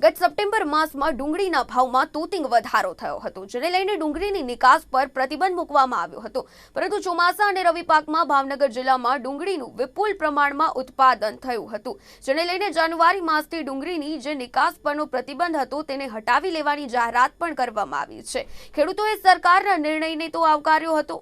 ગત સપ્ટેમ્બર માસમાં ડુંગળીના ભાવમાં તૂતિંગ વધારો થયો હતો, જેને લઈને ડુંગળીની નિકાસ પર પ્રતિબંધ મૂકવામાં આવ્યો હતો. પરંતુ ચોમાસા અને રવિ પાકમાં ભાવનગર જિલ્લામાં ડુંગળીનું વિપુલ પ્રમાણમાં ઉત્પાદન થયું હતું, જેને લઈને જાન્યુઆરી માસથી ડુંગળીની જે નિકાસ પરનો પ્રતિબંધ હતો તેને હટાવી લેવાની જાહેરાત પણ કરવામાં આવી છે. ખેડૂતોએ સરકારના નિર્ણયને તો આવકાર્યો હતો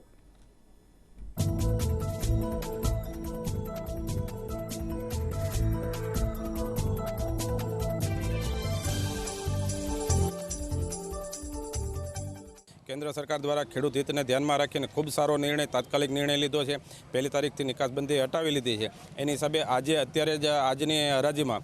કેન્દ્ર સરકાર દ્વારા ખેડૂત હિતને ધ્યાનમાં રાખીને ખૂબ સારો નિર્ણય, તાત્કાલિક નિર્ણય લીધો છે. પહેલી તારીખથી નિકાસબંધી હટાવી લીધી છે. એની હિસાબે આજે અત્યારે જ આજની હરાજીમાં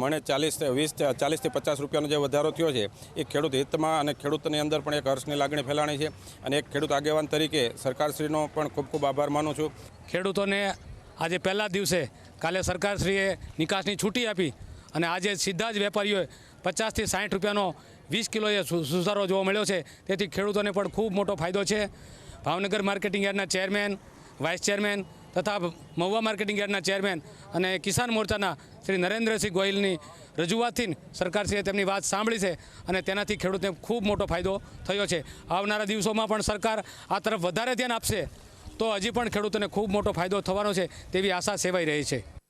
મને ચાલીસ વીસ ચાલીસથી પચાસ રૂપિયાનો જે વધારો થયો છે, એ ખેડૂત હિતમાં અને ખેડૂતની અંદર પણ એક હર્ષની લાગણી ફેલાણી છે. અને એક ખેડૂત આગેવાન તરીકે સરકારશ્રીનો પણ ખૂબ ખૂબ આભાર માનું છું. ખેડૂતોને આજે પહેલા દિવસે કાલે સરકારશ્રીએ નિકાસની છૂટી આપી. અને આજે સીધા જ વેપારીઓએ પચાસથી સાઠ રૂપિયાનો વીસ કિલોએ સુધારો જોવા મળ્યો છે. તેથી ખેડૂતોને પણ ખૂબ મોટો ફાયદો છે. ભાવનગર માર્કેટિંગ યાર્ડના ચેરમેન, વાઇસ ચેરમેન તથા મહુવા માર્કેટિંગ યાર્ડના ચેરમેન અને કિસાન મોરચાના શ્રી નરેન્દ્રસિંહ ગોહિલની રજૂઆતથી સરકારશ્રીએ તેમની વાત સાંભળી છે અને તેનાથી ખેડૂતને ખૂબ મોટો ફાયદો થયો છે. આવનારા દિવસોમાં પણ સરકાર આ તરફ વધારે ધ્યાન આપશે તો હજી પણ ખેડૂતોને ખૂબ મોટો ફાયદો થવાનો છે તેવી આશા સેવાઈ રહી છે.